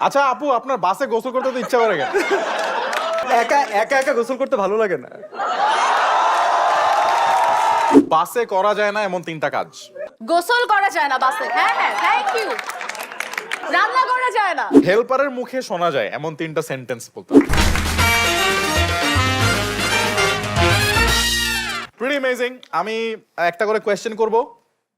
আচ্ছা আপু আপনার বাসে গোসল করতে তো ইচ্ছা করে কেন? একা একা একা গোসল করতে ভালো লাগে না। বাসে করা যায় না এমন তিনটা কাজ। গোসল করা যায় না বাসে হ্যাঁ হ্যাঁ থ্যাংক ইউ রান্না করা যায় না। হেল্পারের মুখে শোনা যায় এমন তিনটা সেন্টেন্স বলতে। প্রিটি অ্যামেজিং আমি একটা করে কোয়েশ্চেন করব।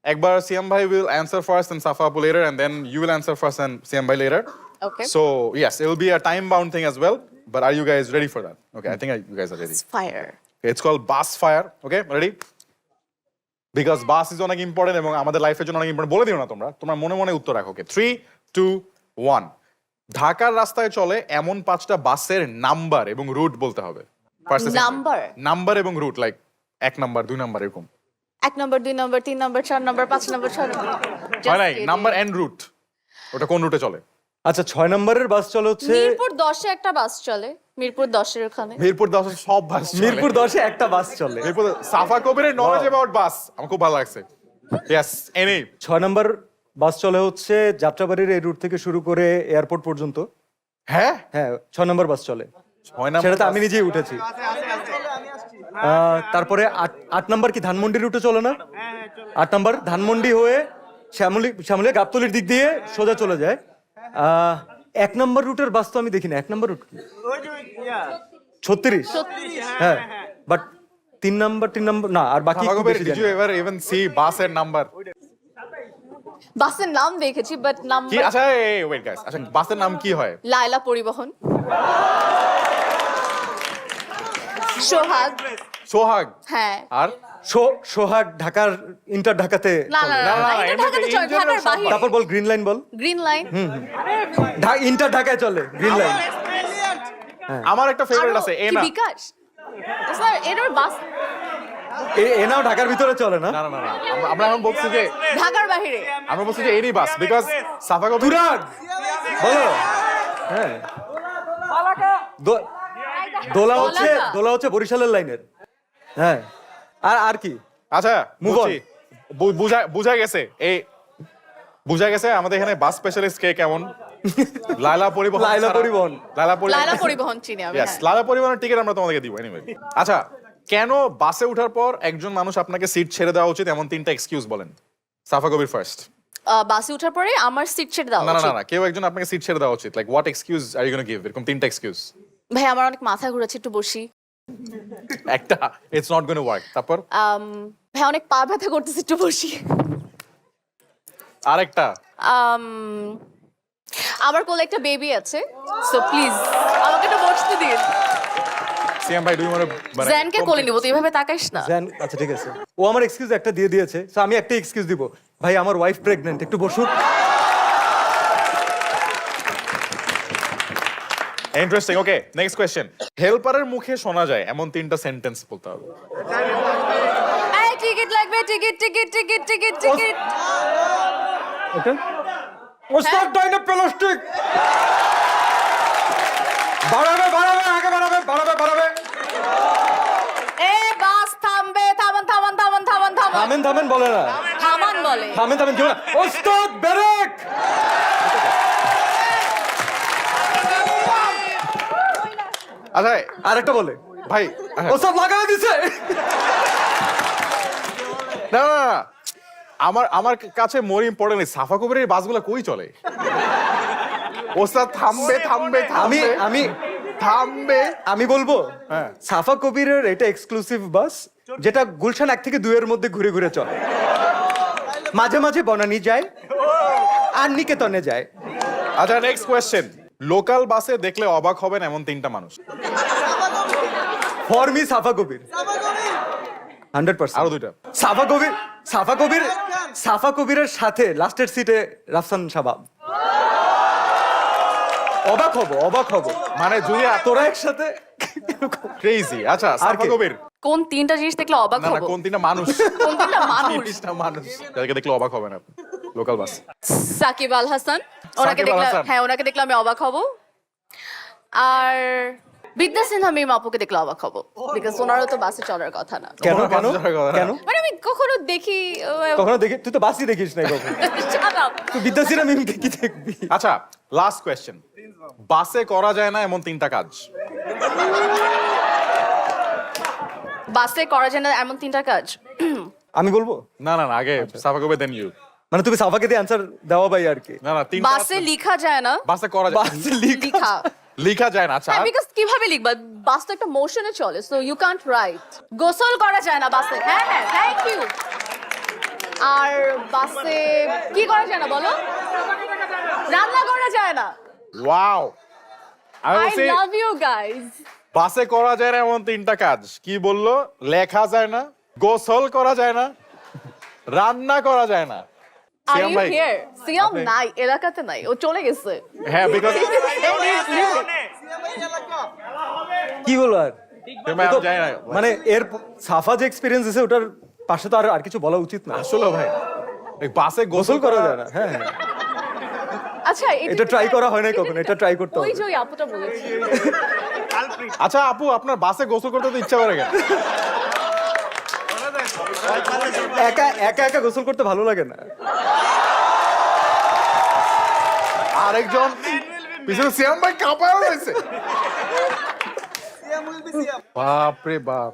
একবার সিএম ভাই will answer first and Safa আপু later and then you will answer first and CM ভাই later Okay. So yes, it will be a time-bound thing as well. But are you guys ready for that? Okay, I think I- you guys are ready. Fire Okay, it's called bus fire. Okay, ready? Because bus is অনেক important এবং আমাদের লাইফের জন্য অনেক important বলে দিও না তোমরা তোমরা মনে মনে উত্তর রাখো ওকে থ্রি টু ওয়ান ঢাকার রাস্তায় চলে এমন পাঁচটা বাসের নাম্বার এবং রুট বলতে হবে Number? নাম্বার এবং রুট লাইক এক নাম্বার দুই নাম্বার এরকম এক নম্বর দুই নম্বর তিন নম্বর চার নম্বর পাঁচ নম্বর ছয় নম্বর নাম্বার এন্ড রুট ওটা কোন রুটে চলে আচ্ছা ছয় নম্বরের বাস চলে হচ্ছে মিরপুর দশে একটা বাস চলে মিরপুর দশের ওখানে। মিরপুর দশ সব বাস মিরপুর দশে একটা বাস চলে। মিরপুর সাফা কবিরের নলেজ অ্যাবাউট বাস আমার খুব ভালো লাগছে। ইয়েস এনি ছয় নম্বর বাস চলে হচ্ছে যাত্রাবাড়ির এই রুট থেকে শুরু করে এয়ারপোর্ট পর্যন্ত। হ্যাঁ? হ্যাঁ ছয় নম্বর বাস চলে। ছয় নাম্বার সেটা তো আমি নিজেই উঠেছি। আহ, তারপরে আট আট নম্বর কি ধানমন্ডি রুটে চলে না? আট নম্বর ধানমন্ডি হয়ে শ্যামলি শ্যামলি গাবতলির দিক দিয়ে সোজা চলে যায়। এক নম্বর রুটের বাস তো আমি দেখি না এক নম্বর রুট ছত্রিশ। হ্যাঁ বাট তিন নম্বর তিন নম্বর না আর বাকি ডিড। এভার ইভেন সি বাসের নাম্বার বাসের নাম দেখেছি বাট নাম কি? আচ্ছা ওয়েট গাইস আচ্ছা বাসের নাম কি হয়? লায়লা পরিবহন। সোহাগ। সোহাগ। হ্যাঁ। আর? সোহাগ ঢাকার ইন্টার ঢাকাতে তারপর বল গ্রিন লাইন বল। Green line. ইন্টার ঢাকায় চলে গ্রিন লাইন। আমার একটা ফেভারিট আছে এনা। বিকাশ? স্যার এটার বাস এনাও ঢাকার ভিতরে চলে না? না না আমরা- এখন বলছি যে ঢাকার বাহিরে আমরা বলছি যে any bus because Safa Kabir Turag! বলো। হ্যাঁ। দোলা হচ্ছে দোলা হচ্ছে বরিশালের লাইনের। হ্যাঁ। আর আর কি? আচ্ছা. বুঝছি। বু- বুঝা বুঝা গেছে। এই বুঝা গেছে আমাদের এখানে বাস স্পেশালিস্ট কে কেমন? লাইলা পরিবহন লায়লা ছাড়া- পরিবহন। লাইলা পরিবহন। লায়লা পরিবহন চিনি আমি Yes, হ্যাঁ। লালা পরিবহনের টিকিট আমরা তোমাদেরকে দিব এনিওয়ে আচ্ছা কেন বাসে ওঠার পর একজন মানুষ আপনাকে সিট ছেড়ে দেওয়া উচিত এমন তিনটা এক্সকিউজ বলেন? সাফা কবির ফার্স্ট বাসে ওঠার পরে আমার সিট ছেড়ে দেওয়া না না না না কেউ একজন আপনাকে সিট ছেড়ে দেওয়া উচিত। Like what excuse are you gonna give এরকম তিনটা এক্সকিউজ ভাই আমার অনেক মাথা ঘুরেছে একটু বসি। একটা ইটস নট গোনা ওয়ার্ক তারপর? আম, ভাই অনেক পা ব্যথা করতেছে একটু বসি। আরেকটা। আম, আমার কোলে একটা বেবি আছে সো প্লিজ আমাকে একটু বসতে দিন। সিএম ভাই ডু ইউ ওয়ান্ট মানে জ্যানকে কোলে নিব তুই এভাবে তাকাইস না। জান আচ্ছা ঠিক আছে। ও আমার এক্সকিউজ একটা দিয়ে দিয়েছে তো আমি একটা এক্সকিউজ দিব। ভাই আমার ওয়াইফ প্রেগনেন্ট একটু বসুক। ইন্টারেস্টিং ওকে নেক্সট কোশ্চেন হেল্পারের মুখে শোনা যায় এমন তিনটা সেন্টেন্স বলতে হবে। টিকিট লাগবে ticket ticket ticket ticket ticket okay ওস্তাদ ডাইনে প্লাস্টিক। বাড়াবে বাড়াবে আগে বাড়াবে বাড়াবে বাড়াবে। এ বাস থামবে থামান থামান থামান থামান থামান। থামেন থামেন বলে না। থামান বলে। থামেন থামেন কেউ না ওস্তাদ ব্রেক আচ্ছা আরেকটা বলে। ভাই আচ্ছা, ওস্তাদ লাগাই দিছে? না না না, আমার আমার কাছে মোর ইম্পর্টেন্ট সাফা কবিরের বাসগুলো কই চলে? ওস্তাদ থামবে থামবে আমি থামবে। আমি থামবে। আমি বলব হ্যাঁ। সাফা কবিরের এটা এক্সক্লুসিভ বাস যেটা গুলশান এক থেকে দুইয়ের মধ্যে ঘুরে ঘুরে চলে। মাঝে মাঝে বনানি যায় আর নিকেতনে যায়। আচ্ছা নেক্সট কোয়েশ্চেন লোকাল বাসে দেখলে অবাক হবেন এমন তিনটা মানুষ। For me Safa Kabir. Hundred percent. আরও দুইটা। সাফা কবির সাফা কবির সাফা কবিরের সাথে লাস্টের সিটে রাফসান শাবাব। অবাক হব অবাক হব। মানে যদি তোরা একসাথে ক্রেজি আচ্ছা সাফা কবির। কোন তিনটা জিনিস দেখলে অবাক না কোন তিনটা মানুষ? কোন তিনটা মানুষ? মানুষ। যাদেরকে দেখলে অবাক হবে না লোকাল বাস। সাকিব আল হাসান। ওনাকে সাকিব আল দেখলাম হাসান। হ্যাঁ ওনাকে দেখলে আমি অবাক হব। আর বিদ্যা সিনহা মিম আপুকে দেখলে অবাক হব। বিকজ ওনারও তো বাসে চলার কথা না। কেন কেন? বাসে যাওয়ার কথা না। কেন? মানে আমি কখনো দেখি কখনো দেখি তুই তো বাসই দেখিস না কখনো। Shut up. তুই বিদ্যাসীরা মিমকে কি দেখবি? আচ্ছা লাস্ট কোয়েশ্চেন বাসে করা যায় না এমন তিনটা কাজ? বাসে করা যায় না এমন তিনটা কাজ? আমি বলব? না না না আগে সাফা কবে দেন ইউ মানে তুমি সাফাকে দিয়ে অ্যান্সার দেওয়া ভাই আর কি। না না তিনটা বাসে লিখা যায় না? বাসে করা যায়। বাসে লিখা লিখা। যায় না আচ্ছা। বিকজ কীভাবে লিখবা? বাস তো একটা মোশনে চলে সো ইউ কান্ট রাইট গোসল করা যায় না বাসে। হ্যাঁ হ্যাঁ থ্যাংক ইউ আর বাসে কি করা যায় না বলো? রান্না করা যায় না। Wow I love you guys বাসে করা যায় না এমন তিনটা কাজ। কি বলল? লেখা যায় না গোসল করা যায় না রান্না করা যায় না। আর সিয়াম ইউ ভাই, হিয়ার সিয়াম আপনি- নাই এলাকাতে নাই ও চলে গেছে হ্যাঁ বিকজ কি বলো আর? আমি জানি না মানে এর প- সাফা যে এক্সপিরিয়েন্স আছে ওটার পাশে তো আর আর কিছু বলা উচিত না। আসলে ভাই এই বাসে গোসল করা যায় না হ্যাঁ হ্যাঁ। আচ্ছা এটা try করা হয় নাই কখনো, এটা try করতে ওই যে ওই আপুটা বলেছে। আচ্ছা আপু আপনার বাসে গোসল করতে তো ইচ্ছা করে কেন? একা একা একা গোসল করতে ভালো লাগে না। আরেকজন পিছনে সিয়াম ভাই কাঁপায় রয়েছে। বাপরে বাপ।